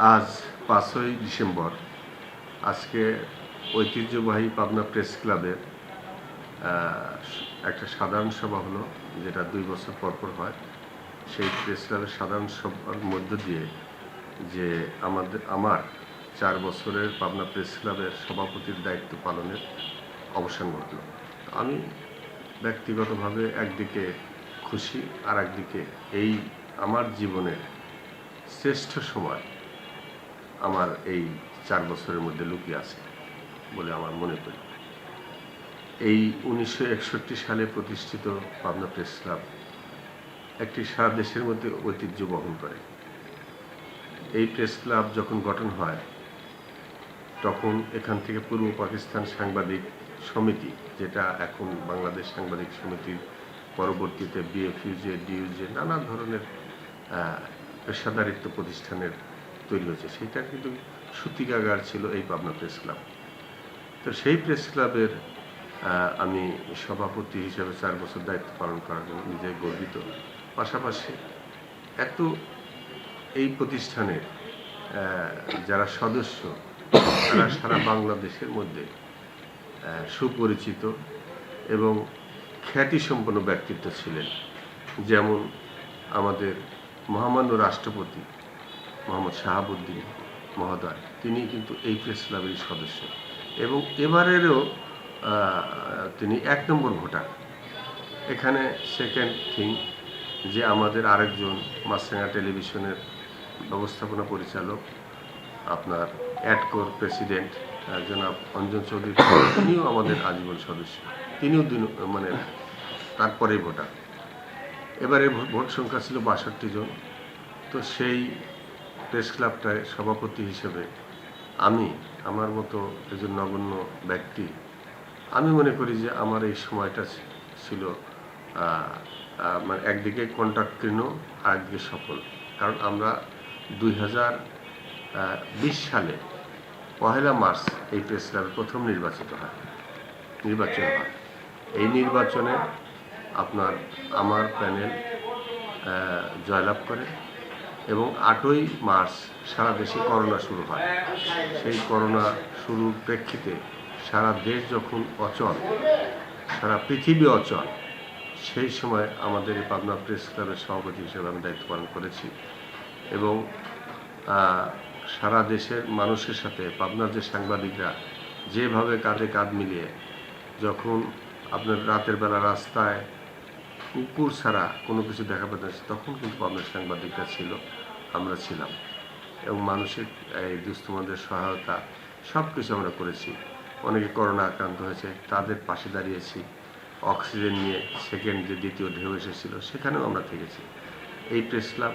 আজ পাঁচই ডিসেম্বর। আজকে ঐতিহ্যবাহী পাবনা প্রেস ক্লাবের একটা সাধারণ সভা হলো, যেটা দুই বছর পর পর হয়। সেই প্রেস ক্লাবের সাধারণ সভার মধ্য দিয়ে যে আমাদের, আমার চার বছরের পাবনা প্রেস ক্লাবের সভাপতির দায়িত্ব পালনের অবসান ঘটল। আমি ব্যক্তিগতভাবে একদিকে খুশি আর একদিকে এই আমার জীবনের শ্রেষ্ঠ সময় আমার এই চার বছরের মধ্যে লুকিয়ে আছে বলে আমার মনে করি। এই উনিশশো একষট্টি সালে প্রতিষ্ঠিত পাবনা প্রেস ক্লাব একটি সারা দেশের মধ্যে ঐতিহ্য বহন করে। এই প্রেস ক্লাব যখন গঠন হয়, তখন এখান থেকে পূর্ব পাকিস্তান সাংবাদিক সমিতি, যেটা এখন বাংলাদেশ সাংবাদিক সমিতির পরবর্তীতে বিএফইউজে ডিইউজে নানা ধরনের পেশাদারিত্ব প্রতিষ্ঠানের তৈরি হয়েছে। সেটা কিন্তু সূতিকাগার ছিল এই পাবনা প্রেস ক্লাব। তো সেই প্রেস ক্লাবের আমি সভাপতি হিসেবে চার বছর দায়িত্ব পালন করার জন্য নিজে গর্বিত। পাশাপাশি এত এই প্রতিষ্ঠানের যারা সদস্য, তারা সারা বাংলাদেশের মধ্যে সুপরিচিত এবং খ্যাতিসম্পন্ন ব্যক্তিত্ব ছিলেন। যেমন আমাদের মহামান্য রাষ্ট্রপতি মোহাম্মদ শাহাবুদ্দিন মহোদয়। তিনি কিন্তু এই প্রেস ক্লাবেরই সদস্য। এবং এবারেরও তিনি এক নম্বর ভোটার। এখানে সেকেন্ড থিং যে আমাদের আরেকজন মাছরাঙা টেলিভিশনের ব্যবস্থাপনা পরিচালক, আপনার অ্যাডকোর প্রেসিডেন্ট জনাব অঞ্জন চৌধুরী, তিনিও আমাদের আজীবন সদস্য। তিনিও দিন মানে তারপরেই ভোটার। এবারে ভোট সংখ্যা ছিল বাষট্টি জন। তো সেই প্রেস ক্লাবটায় সভাপতি হিসেবে আমি আমার মতো একজন নগণ্য ব্যক্তি আমি মনে করি যে আমার এই সময়টা ছিল আহ, মানে একদিকে আর একদিকে সফল। কারণ আমরা দুই হাজার বিশ সালে পহেলা মার্চ এই প্রেস ক্লাবে প্রথম নির্বাচিত হয়। নির্বাচন হয়। এই নির্বাচনে আপনার আমার প্যানেল জয়লাভ করে। এবং আটই মার্চ সারা দেশে করোনা শুরু হয়। সেই করোনা শুরুর প্রেক্ষিতে সারা দেশ যখন অচল, সারা পৃথিবী অচল, সেই সময় আমাদের পাবনা প্রেস ক্লাবের সভাপতি হিসেবে আমি দায়িত্ব পালন করেছি এবং সারা দেশের মানুষের সাথে, পাবনার যে সাংবাদিকরা যেভাবে কাঁধে কাঁধ মিলিয়ে যখন আপনার রাতের বেলা রাস্তায় কুকুর ছাড়া কোনো কিছু দেখা পেত তখন কিন্তু পাবনার সাংবাদিকরা ছিল, আমরা ছিলাম। এবং মানুষের, এই দুস্থমানদের সহায়তা সব কিছু আমরা করেছি। অনেকে করোনা আক্রান্ত হয়েছে, তাদের পাশে দাঁড়িয়েছি। অক্সিজেন নিয়ে সেকেন্ড যে দ্বিতীয় ঢেউ এসেছিল, সেখানেও আমরা থেকেছি। এই প্রেস ক্লাব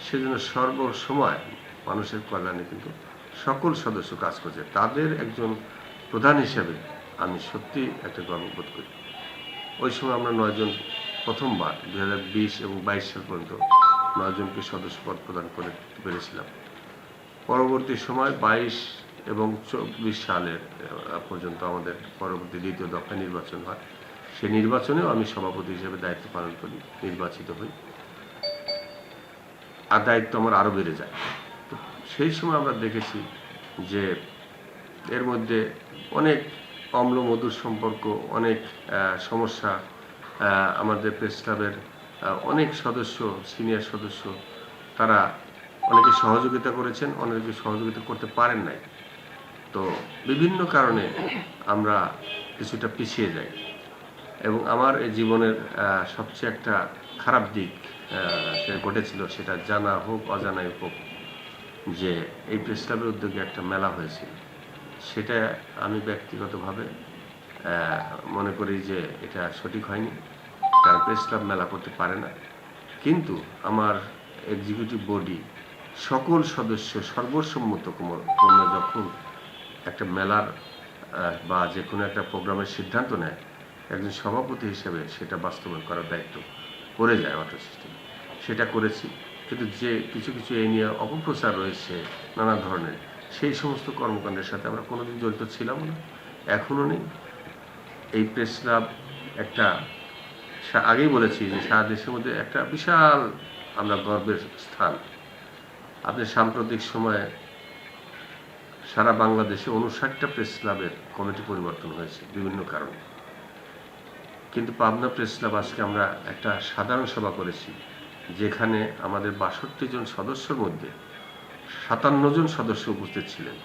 সেজন্য সর্বসময় মানুষের কল্যাণে কিন্তু সকল সদস্য কাজ করছে। তাদের একজন প্রধান হিসেবে আমি সত্যি একটা গর্ববোধ করি। ওই সময় আমরা নয়জন প্রথমবার দু হাজার বিশ এবং বাইশ সাল পর্যন্ত নয়জনকে সদস্য পদ প্রদান করে পেরেছিলাম। পরবর্তী সময় বাইশ এবং চব্বিশ সালের পর্যন্ত আমাদের পরবর্তী দ্বিতীয় দফা নির্বাচন হয়। সেই নির্বাচনেও আমি সভাপতি হিসেবে দায়িত্ব পালন করি, নির্বাচিত হই। আর দায়িত্ব আমার আরও বেড়ে যায়। তো সেই সময় আমরা দেখেছি যে এর মধ্যে অনেক অম্ল মধুর সম্পর্ক, অনেক সমস্যা আমাদের প্রেস ক্লাবের অনেক সদস্য, সিনিয়র সদস্য, তারা অনেকে সহযোগিতা করেছেন, অনেকে সহযোগিতা করতে পারেন নাই। তো বিভিন্ন কারণে আমরা কিছুটা পিছিয়ে যাই। এবং আমার এই জীবনের সবচেয়ে একটা খারাপ দিক সে ঘটেছিল সেটা জানা হোক, অজানাই হোক, যে এই প্রেস ক্লাবের উদ্যোগে একটা মেলা হয়েছিল। সেটা আমি ব্যক্তিগতভাবে মনে করি যে এটা সঠিক হয়নি। কারণ প্রেস ক্লাব মেলা করতে পারে না। কিন্তু আমার এক্সিকিউটিভ বডি সকল সদস্য সর্বসম্মত ক্রম- যখন একটা মেলার বা যে কোনো একটা প্রোগ্রামের সিদ্ধান্ত নেয়, একজন সভাপতি হিসেবে সেটা বাস্তবায়ন করার দায়িত্ব করে যায় অটো সিস্টেম সেটা করেছি। কিন্তু যে কিছু কিছু এই নিয়ে অপপ্রচার রয়েছে নানা ধরনের, সেই সমস্ত কর্মকাণ্ডের সাথে আমরা কোনোদিন জড়িত ছিলাম না, এখনও নেই। এই প্রেস ক্লাব একটা আগেই বলেছি যে সারা দেশের মধ্যে একটা বিশাল আমরা গর্বের স্থান। আপনি সাম্প্রতিক সময়ে সারা বাংলাদেশে উনষাটটা প্রেস ক্লাবের কমিটি পরিবর্তন হয়েছে বিভিন্ন কারণে। কিন্তু পাবনা প্রেস ক্লাব আজকে আমরা একটা সাধারণ সভা করেছি, যেখানে আমাদের বাষট্টি জন সদস্যর মধ্যে সাতান্ন জন সদস্য উপস্থিত ছিলেন।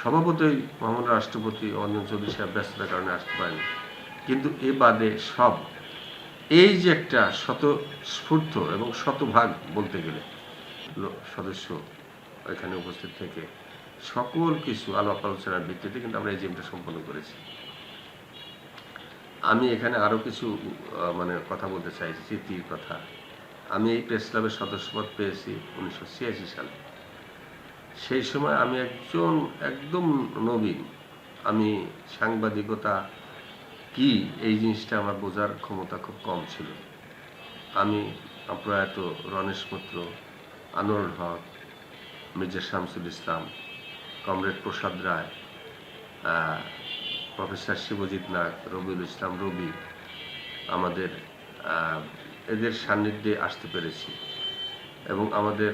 সভাপতি মোহাম্মদ রাষ্ট্রপতি অঞ্জন চৌধুরী সাহেব ব্যস্ততার কারণে আসতে পারেনি। কিন্তু এ বাদে সব, এই যে একটা স্বতঃস্ফূর্ত এবং শতভাগ বলতে গেলে সদস্য এখানে উপস্থিত থেকে সকল কিছু আলাপ আলোচনার ভিত্তিতে কিন্তু আমরা এই জিমটা সম্পন্ন করেছি। আমি এখানে আরও কিছু মানে কথা বলতে চাইছি স্মৃতির কথা। আমি এই প্রেস ক্লাবের সদস্যপদ পেয়েছি উনিশশো ছিয়াশি সালে। সেই সময় আমি একজন, একদম নবীন। আমি সাংবাদিকতা কি এই জিনিসটা আমার বোঝার ক্ষমতা খুব কম ছিল। আমি প্রয়াত রণেশ মিত্র আনোয়ারুল হক, মির্জা শামসুল ইসলাম, কমরেড প্রসাদ রায় প্রফেসর শিবজিৎ নাগ, রবিউল ইসলাম রবি, আমাদের এদের সান্নিধ্যে আসতে পেরেছি। এবং আমাদের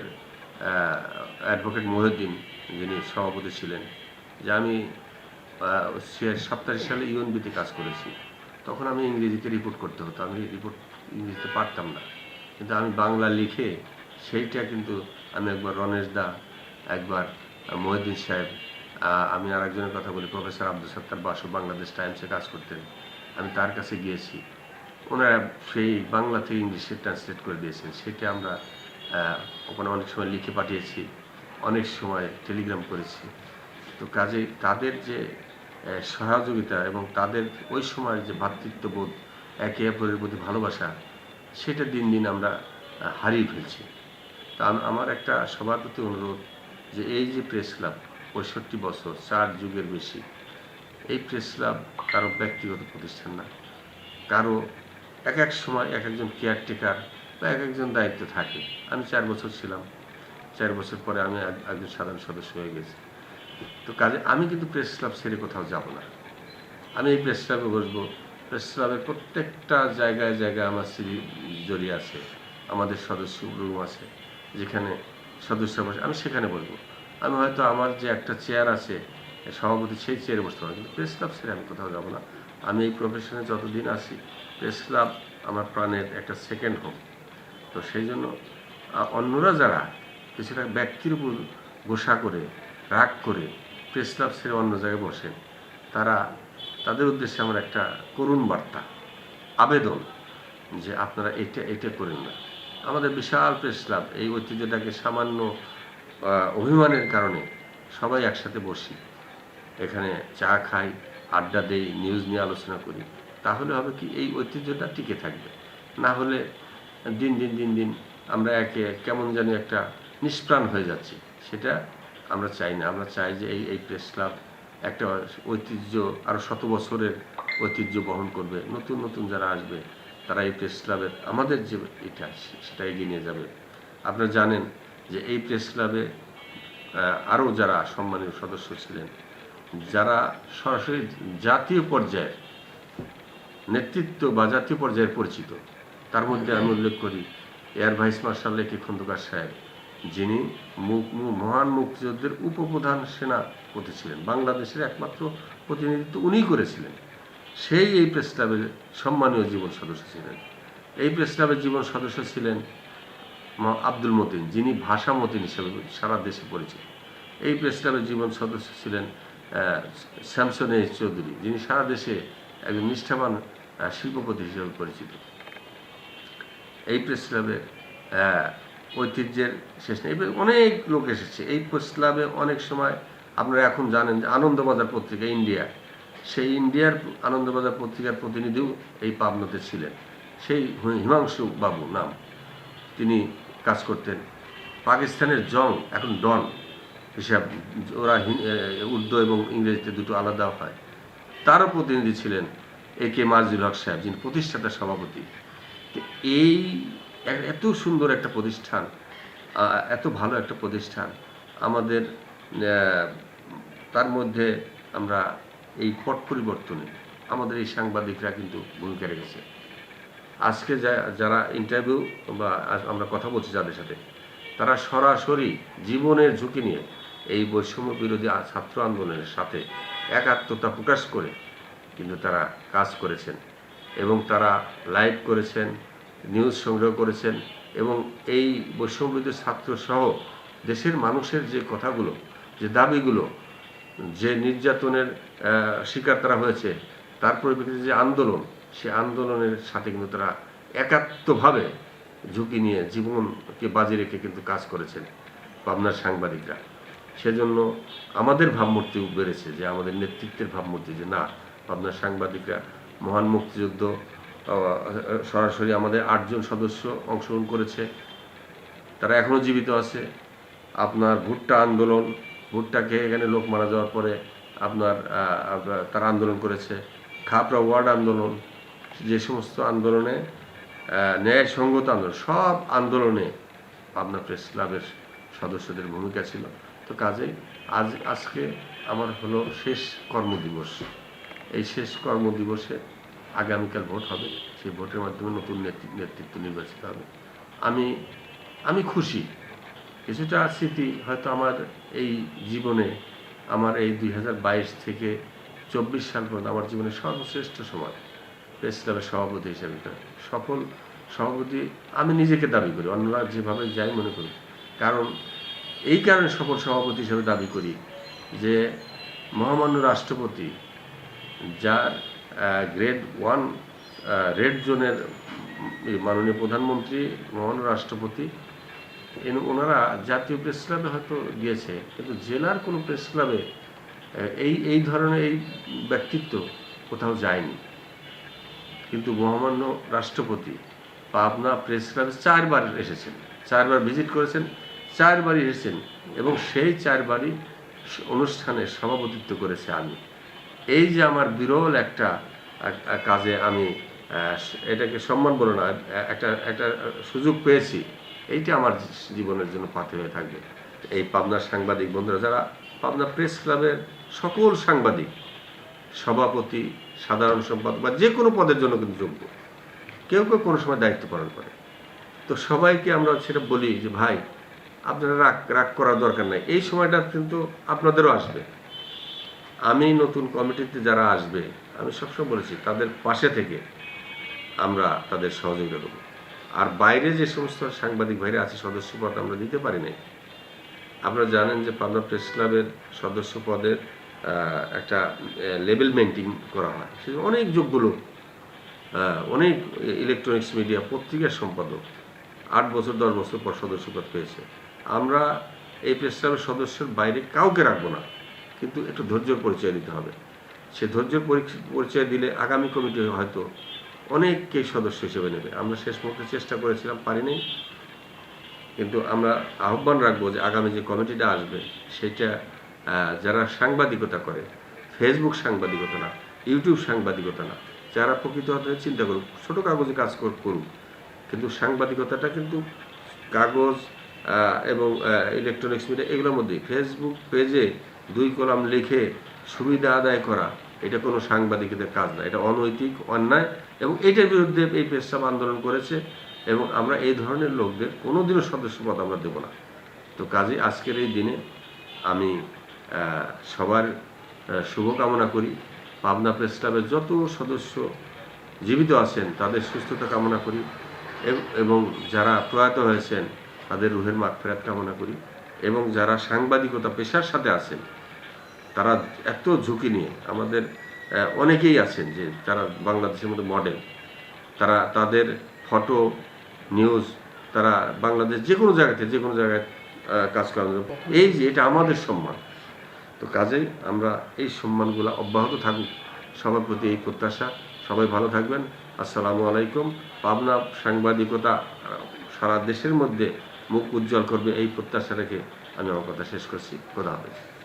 অ্যাডভোকেট মহিউদ্দিন যিনি সভাপতি ছিলেন, যে আমি সাতাশি সালে ইউএনবিতে কাজ করেছি। তখন আমি ইংরেজিতে রিপোর্ট করতে হতো। আমি রিপোর্ট ইংরেজিতে পারতাম না। কিন্তু আমি বাংলা লিখে সেইটা কিন্তু আমি একবার রনেশ দা, একবার মহিউদ্দিন সাহেব আমি আর একজনের কথা বলি, প্রফেসর আব্দুল সত্তার বাসু বাংলাদেশ টাইমসে কাজ করতেন। আমি তার কাছে গিয়েছি। ওনারা সেই বাংলা থেকে ইংলিশে ট্রান্সলেট করে দিয়েছেন। সেটা আমরা ওখানে অনেক সময় লিখে পাঠিয়েছি, অনেক সময় টেলিগ্রাম করেছি। তো কাজে তাদের যে সহযোগিতা এবং তাদের ওই সময় যে ভ্রাতৃত্ববোধ একে অপরের প্রতি ভালোবাসা, সেটা দিন দিন আমরা হারিয়ে ফেলছি। তা আমার একটা সবার প্রতি অনুরোধ যে, এই যে প্রেস ক্লাব, পঁয়ষট্টি বছর, চার যুগের বেশি, এই প্রেস ক্লাব কারও ব্যক্তিগত প্রতিষ্ঠান না। কারও এক এক সময় এক একজন কেয়ারটেকার বা এক একজন দায়িত্ব থাকে। আমি চার বছর ছিলাম। চার বছর পরে আমি একজন সাধারণ সদস্য হয়ে গেছি। তো কাজে আমি কিন্তু প্রেস ক্লাব ছেড়ে কোথাও যাব না। আমি এই প্রেস ক্লাবে বসবো। প্রেস ক্লাবের প্রত্যেকটা জায়গায় জায়গায় আমার স্ত্রী জড়িয়ে আছে। আমাদের সদস্য রুম আছে, যেখানে সদস্য বসে আমি সেখানে বসবো। আমি হয়তো আমার যে একটা চেয়ার আছে, সভাপতি সেই চেয়ারে বসতে পারব। কিন্তু প্রেস ক্লাব ছেড়ে আমি কোথাও যাব না। আমি এই প্রফেশনে যতদিন আছি, প্রেস ক্লাব আমার প্রাণের একটা সেকেন্ড হোম তো সেই জন্য অন্যরা যারা কিছুটা ব্যক্তির উপর গোসা করে, রাগ করে প্রেস ক্লাব ছেড়ে অন্য জায়গায় বসেন, তারা, তাদের উদ্দেশ্যে আমার একটা করুণ বার্তা, আবেদন যে আপনারা এটা এটা করেন না। আমাদের বিশাল প্রেস ক্লাব এই ঐতিহ্যটাকে সামান্য অভিমানের কারণে সবাই একসাথে বসি, এখানে চা খাই, আড্ডা দেই নিউজ নিয়ে আলোচনা করি, তাহলে হবে কি এই ঐতিহ্যটা টিকে থাকবে। না হলে দিন দিন দিন দিন আমরা একে কেমন জানি একটা নিষ্প্রাণ হয়ে যাচ্ছি। সেটা আমরা চাই না। আমরা চাই যে এই এই প্রেস ক্লাব একটা ঐতিহ্য আরও শত বছরের ঐতিহ্য বহন করবে। নতুন নতুন যারা আসবে, তারা এই প্রেস ক্লাবের, আমাদের যে এটা, সেটা এগিয়ে নিয়ে যাবে। আপনারা জানেন যে এই প্রেস ক্লাবে আরও যারা সম্মানীয় সদস্য ছিলেন, যারা সরাসরি জাতীয় পর্যায়ের নেতৃত্ব বা জাতীয় পর্যায়ে পরিচিত তার মধ্যে আমি উল্লেখ করি এয়ার ভাইস মার্শাল লেখি খন্দকার সাহেব, যিনি মহান মুক্তিযুদ্ধের উপপ্রধান সেনাপতি ছিলেন বাংলাদেশের একমাত্র প্রতিনিধিত্ব উনিই করেছিলেন। সেই এই প্রেস ক্লাবের সম্মানীয় জীবন সদস্য ছিলেন। এই প্রেস ক্লাবের জীবন সদস্য ছিলেন আব্দুল মতিন, যিনি ভাষা মতিন হিসেবে সারা দেশে পরিচিত। এই প্রেস ক্লাবের জীবন সদস্য ছিলেন শ্যামসন এইচ চৌধুরী, যিনি সারা দেশে একজন নিষ্ঠাবান শিল্পপতি হিসেবে পরিচিত। এই প্রেস ক্লাবে ঐতিহ্যের শেষ নেই। অনেক লোক এসেছে। এই প্রেস ক্লাবে অনেক সময় আপনারা এখন জানেন যে আনন্দবাজার পত্রিকা, ইন্ডিয়া, সেই ইন্ডিয়ার আনন্দবাজার পত্রিকার প্রতিনিধিও এই পাবনাতে ছিলেন। সেই হিমাংশু বাবু নাম। তিনি কাজ করতেন। পাকিস্তানের জং, এখন ডন। হিসাব ওরা উর্দু এবং ইংরেজিতে দুটো আলাদা হয়। তারও প্রতিনিধি ছিলেন এ কে মাজুল হক সাহেব, যিনি প্রতিষ্ঠাতা সভাপতি। এই এত সুন্দর একটা প্রতিষ্ঠান এত ভালো একটা প্রতিষ্ঠান, আমাদের তার মধ্যে আমরা এই পট পরিবর্তনে আমাদের এই সাংবাদিকরা কিন্তু ভূমিকা রেখেছে। আজকে যারা ইন্টারভিউ বা আমরা কথা বলছি যাদের সাথে, তারা সরাসরি জীবনের ঝুঁকি নিয়ে এই বৈষম্য বিরোধী ছাত্র আন্দোলনের সাথে একাত্মতা প্রকাশ করে কিন্তু তারা কাজ করেছেন। এবং তারা লাইভ করেছেন, নিউজ সংগ্রহ করেছেন এবং এই বৈষম্যবিরোধী ছাত্র সহ দেশের মানুষের যে কথাগুলো, যে দাবিগুলো, যে নির্যাতনের শিকার তারা হয়েছে, তার পরিপ্রেক্ষিতে যে আন্দোলন, সে আন্দোলনের সাথে কিন্তু তারা একাত্মভাবে ঝুঁকি নিয়ে জীবনকে বাজি রেখে কিন্তু কাজ করেছেন পাবনার সাংবাদিকরা। সেজন্য আমাদের ভাবমূর্তি বেড়েছে যে, আমাদের নেতৃত্বের ভাবমূর্তি যে, না, পাবনার সাংবাদিকরা মহান মুক্তিযুদ্ধ সরাসরি আমাদের আটজন সদস্য অংশগ্রহণ করেছে। তারা এখনও জীবিত আছে। আপনার ভুট্টা আন্দোলন ভুট্টাকে এখানে লোক মারা যাওয়ার পরে আপনার তারা আন্দোলন করেছে। খাপড়া ওয়ার্ড আন্দোলন, যে সমস্ত আন্দোলনে ন্যায়সঙ্গত আন্দোলন, সব আন্দোলনে পাবনা প্রেস ক্লাবের সদস্যদের ভূমিকা ছিল। তো কাজেই আজ, আজকে আমার হলো শেষ কর্মদিবস। এই শেষ কর্ম দিবসে আগামীকাল ভোট হবে। সেই ভোটের মাধ্যমে নতুন নেতৃ- নেতৃত্ব নির্বাচিত হবে। আমি আমি খুশি। কিছুটা স্মৃতি হয়তো আমার এই জীবনে, আমার এই দুই হাজার বাইশ থেকে চব্বিশ সাল পর্যন্ত আমার জীবনের সর্বশ্রেষ্ঠ সময়। প্রেস ক্লাবের সভাপতি হিসেবে সফল সভাপতি আমি নিজেকে দাবি করি অন্যরা যেভাবে যাই মনে করি। কারণ এই কারণে সফল সভাপতি হিসেবে দাবি করি যে মহামান্য রাষ্ট্রপতি যার গ্রেড ওয়ান রেড জোনের মাননীয় প্রধানমন্ত্রী, মহামান্য রাষ্ট্রপতি ওনারা জাতীয় প্রেস ক্লাবে হয়তো গিয়েছে, কিন্তু জেলার কোনো প্রেস ক্লাবে এই এই ধরনের এই ব্যক্তিত্ব কোথাও যায়নি। কিন্তু মহামান্য রাষ্ট্রপতি পাবনা প্রেস ক্লাবে চারবার এসেছেন, চারবার ভিজিট করেছেন, চারবারই এসেছেন এবং সেই চারবারই অনুষ্ঠানে সভাপতিত্ব করেছে আমি এই যে আমার বিরল একটা, এক- এক কাজে আমি এটাকে সম্মান বলো না, একটা একটা সুযোগ পেয়েছি, এইটা আমার জীবনের জন্য পাথে হয়ে থাকবে এই পাবনার সাংবাদিক বন্ধুরা, যারা পাবনা প্রেস ক্লাবের সকল সাংবাদিক, সভাপতি, সাধারণ সম্পাদক বা যে কোনো পদের জন্য কিন্তু যোগ্য, কেউ কেউ কোনো সময় দায়িত্ব পালন করে। তো সবাইকে আমরা সেটা বলি যে, ভাই, আপনারা রাগ রাগ করার দরকার নাই। এই সময়টা কিন্তু আপনাদেরও আসবে। আমি নতুন কমিটিতে যারা আসবে আমি সবসময় বলেছি তাদের পাশে থেকে আমরা তাদের সহযোগিতা দেবো আর বাইরে যে সমস্ত সাংবাদিক ভাইরা আছে সদস্য পদ আমরা দিতে পারি নাই। আপনারা জানেন যে পাবনা প্রেস ক্লাবের সদস্য পদের একটা লেভেল মেনটেন করা হয়। সে অনেক যোগ্য লোক আহ, অনেক ইলেকট্রনিক্স মিডিয়া পত্রিকার সম্পাদক। আট বছর দশ বছর পর সদস্যপদ পেয়েছে। আমরা এই প্রেস ক্লাবের সদস্যের বাইরে কাউকে রাখব না। কিন্তু একটু ধৈর্যের পরিচয় দিতে হবে। সে ধৈর্যের পরিচয় দিলে আগামী কমিটি হয়তো অনেককেই সদস্য হিসেবে নেবে। আমরা শেষ মুহূর্তে চেষ্টা করেছিলাম, পারিনি। কিন্তু আমরা আহ্বান রাখব যে আগামী যে কমিটিটা আসবে, সেটা যারা সাংবাদিকতা করে ফেসবুক সাংবাদিকতা না ইউটিউব সাংবাদিকতা না, যারা প্রকৃত অর্থে চিন্তা করুক, ছোটো কাগজে কাজ কর- করুক, কিন্তু সাংবাদিকতাটা কিন্তু কাগজ এবং ইলেকট্রনিক্স মিডিয়া এগুলোর মধ্যে ফেসবুক পেজে দুই কলাম লিখে সুবিধা আদায় করা, এটা কোনো সাংবাদিকদের কাজ না, এটা অনৈতিক, অন্যায়, এবং এটার বিরুদ্ধে এই পেশাব আন্দোলন করেছে, এবং আমরা এই ধরনের লোকদের কোনোদিনও সদস্যপদ আমরা দেব না। তো কাজে, আজকের এই দিনে আমি সবার শুভকামনা করি। পাবনা প্রেস ক্লাবের যত সদস্য জীবিত আছেন, তাদের সুস্থতা কামনা করি এবং যারা প্রয়াত হয়েছেন, তাদের রুহের মাগফেরাত কামনা করি, এবং যারা সাংবাদিকতা পেশার সাথে আছেন তারা এত ঝুঁকি নিয়ে আমাদের অনেকেই আছেন যে তারা বাংলাদেশের মধ্যে মডেল তারা তাদের ফটো নিউজ তারা বাংলাদেশ যে কোনো জায়গাতে, যে কোনো জায়গায় কাজ করার এই যে এটা আমাদের সম্মান। তো কাজেই আমরা এই সম্মানগুলো অব্যাহত থাকুক। সবার প্রতি এই প্রত্যাশা। সবাই ভালো থাকবেন। আসসালামু আলাইকুম। পাবনা সাংবাদিকতা সারা দেশের মধ্যে মুখ উজ্জ্বল করবে এই প্রত্যাশা রেখে আমি আমার কথা শেষ করছি। খোদা হাফেজ।